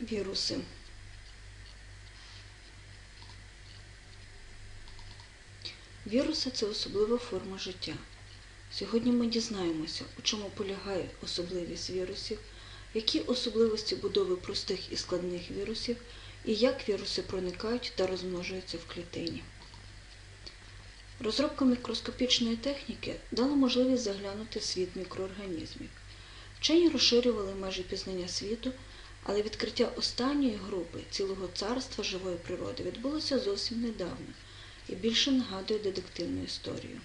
Віруси. Віруси це особлива форма життя. Сьогодні ми дізнаємося, у чому полягає особливість вірусів, які особливості будови простих і складних вірусів, і як віруси проникають та розмножуються в клітині. Розробка мікроскопічної техніки дала можливість заглянути світ мікроорганізмів. Вчені розширювали межі пізнання світу, але відкриття останньої групи цілого царства живої природи відбулося зовсім недавно і більше нагадує детективну історію.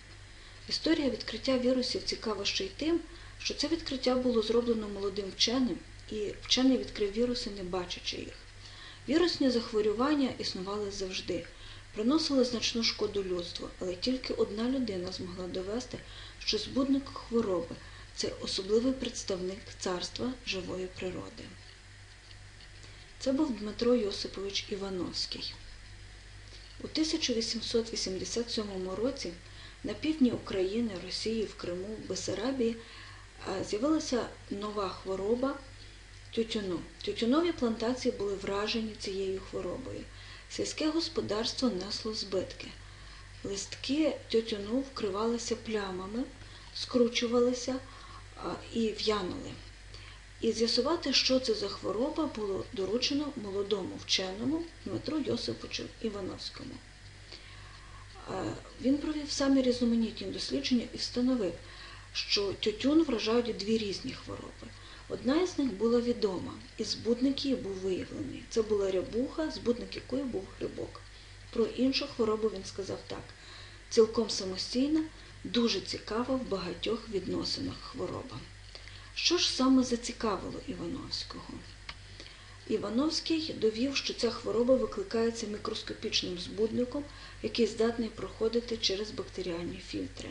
Історія відкриття вірусів цікава ще й тим, що це відкриття було зроблено молодим вченим, і вчений відкрив віруси, не бачачи їх. Вірусні захворювання існували завжди, приносили значну шкоду людству, але тільки одна людина змогла довести, що збудник хвороби це особливий представник царства живої природи. Це був Дмитро Йосипович Івановський. У 1887 році на півдні України, Росії, в Криму, Бесарабії з'явилася нова хвороба тютюну. Тютюнові плантації були вражені цією хворобою. Сільське господарство несло збитки. Листки тютюну вкривалися плямами, скручувалися і в'янули. І з'ясувати, що це за хвороба, було доручено молодому вченому Дмитру Йосиповичу Івановському. Він провів самі різноманітні дослідження і встановив, що тютюн вражають дві різні хвороби. Одна із них була відома, і збудник її був виявлений. Це була рябуха, збудник якої був грибок. Про іншу хворобу він сказав так: цілком самостійна, дуже цікава в багатьох відносинах хвороба. Що ж саме зацікавило Івановського? Івановський довів, що ця хвороба викликається мікроскопічним збудником, який здатний проходити через бактеріальні фільтри.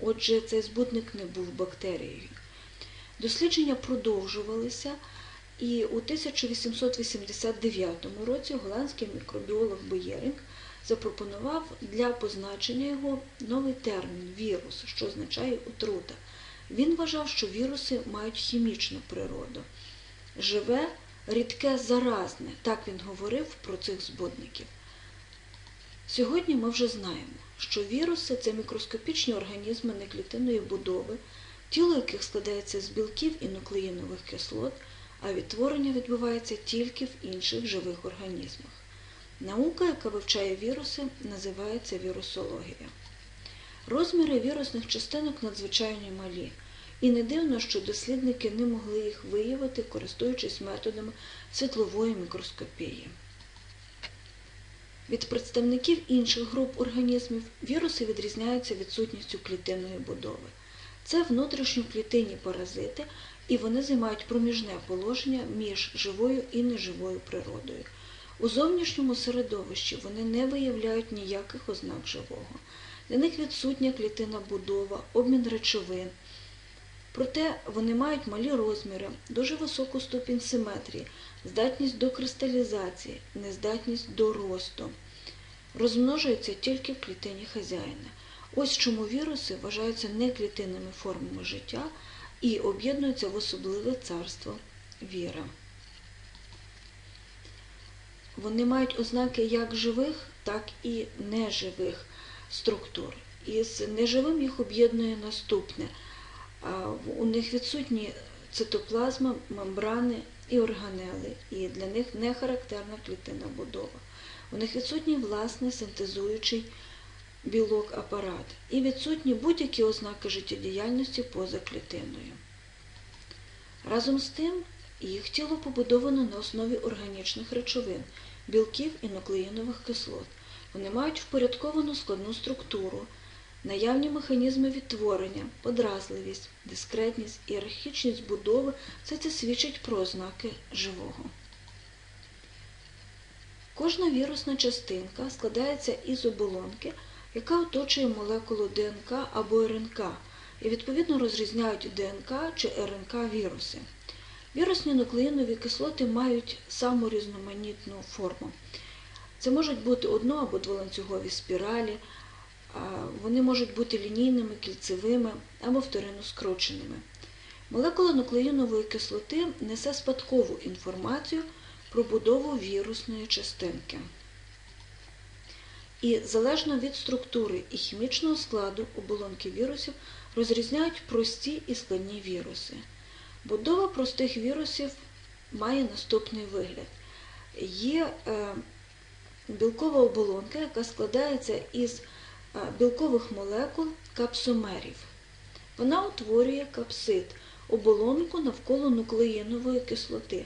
Отже, цей збудник не був бактерією. Дослідження продовжувалися, і у 1889 році голландський мікробіолог Боєринг запропонував для позначення його новий термін вірус, що означає отрута. Він вважав, що віруси мають хімічну природу. Живе, рідке, заразне, так він говорив про цих збудників. Сьогодні ми вже знаємо, що віруси це мікроскопічні організми неклітинної будови, тіло яких складається з білків і нуклеїнових кислот, а відтворення відбувається тільки в інших живих організмах. Наука, яка вивчає віруси, називається вірусологія. Розміри вірусних частинок надзвичайно малі, і не дивно, що дослідники не могли їх виявити, користуючись методами світлової мікроскопії. Від представників інших груп організмів віруси відрізняються відсутністю клітинної будови. Це внутрішньоклітинні паразити, і вони займають проміжне положення між живою і неживою природою. У зовнішньому середовищі вони не виявляють ніяких ознак живого. Для них відсутня клітинна будова, обмін речовин. Проте вони мають малі розміри, дуже високу ступінь симетрії, здатність до кристалізації, нездатність до росту. Розмножуються тільки в клітині хазяїна. Ось чому віруси вважаються неклітинними формами життя і об'єднуються в особливе царство віра. Вони мають ознаки як живих, так і неживих структур. Із неживим їх об'єднує наступне. У них відсутні цитоплазма, мембрани і органели, і для них не характерна клітинна будова. У них відсутній власний синтезуючий білок апарат і відсутні будь-які ознаки життєдіяльності поза клітиною. Разом з тим, їх тіло побудовано на основі органічних речовин, білків і нуклеїнових кислот. Вони мають впорядковану складну структуру, наявні механізми відтворення, подразливість, дискретність, ієрархічність будови все це свідчить про ознаки живого. Кожна вірусна частинка складається із оболонки, яка оточує молекулу ДНК або РНК, і відповідно розрізняють ДНК чи РНК віруси. Вірусні нуклеїнові кислоти мають саму різноманітну форму. Це можуть бути одно- або дволанцюгові спіралі, вони можуть бути лінійними, кільцевими або вторинно скрученими. Молекула нуклеїнової кислоти несе спадкову інформацію про будову вірусної частинки. І залежно від структури і хімічного складу оболонки вірусів розрізняють прості і складні віруси. Будова простих вірусів має наступний вигляд. Є е, білкова оболонка, яка складається із е, білкових молекул капсомерів. Вона утворює капсид, оболонку навколо нуклеїнової кислоти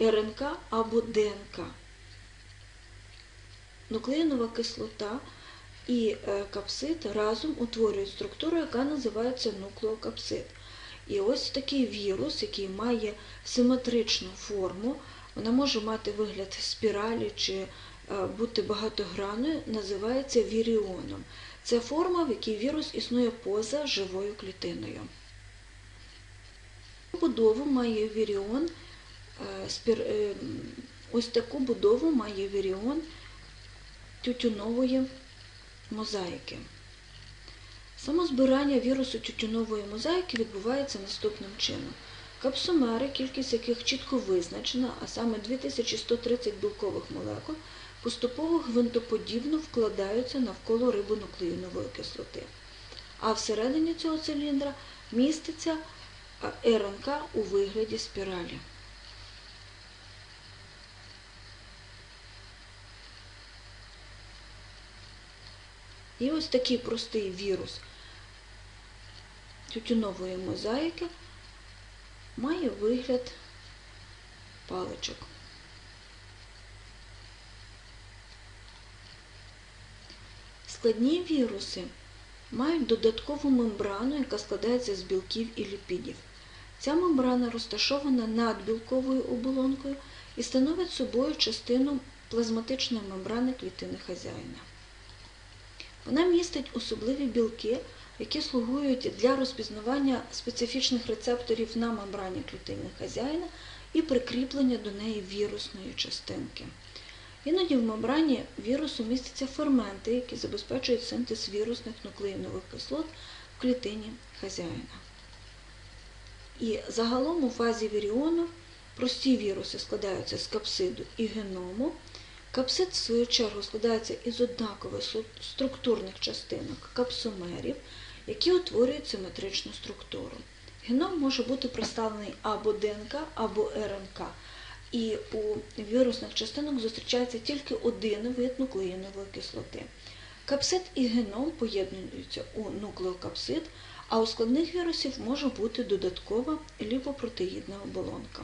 РНК або ДНК. Нуклеїнова кислота і е, капсид разом утворюють структуру, яка називається нуклеокапсид. І ось такий вірус, який має симетричну форму, вона може мати вигляд спіралі чи бути багатогранною, називається віріоном. Це форма, в якій вірус існує поза живою клітиною. Будову має віріон, е, е, ось таку будову має віріон тютюнової мозаїки. Самозбирання вірусу тютюнової мозаїки відбувається наступним чином. Капсомери, кількість яких чітко визначена, а саме 2130 білкових молекул, поступово гвинтоподібно вкладаються навколо рибонуклеїнової кислоти. А всередині цього циліндра міститься е, РНК у вигляді спіралі. І ось такий простий вірус тютюнової мозаїки має вигляд паличок. Складні віруси мають додаткову мембрану, яка складається з білків і ліпідів. Ця мембрана розташована над білковою оболонкою і становить собою частину плазматичної мембрани клітини хазяїна. Вона містить особливі білки, які слугують для розпізнавання специфічних рецепторів на мембрані клітини хазяїна і прикріплення до неї вірусної частинки. Іноді в мембрані вірусу містяться ферменти, які забезпечують синтез вірусних нуклеїнових кислот в клітині хазяїна. І загалом у фазі віріону прості віруси складаються з капсиду і геному. Капсид, в свою чергу, складається із однакових структурних частинок капсомерів, які утворюють симетричну структуру. Геном може бути представлений або ДНК, або РНК. І у вірусних частинок зустрічається тільки один вид нуклеїнової кислоти. Капсид і генол поєднуються у нуклеокапсид, а у складних вірусів може бути додаткова ліпопротеїдна оболонка.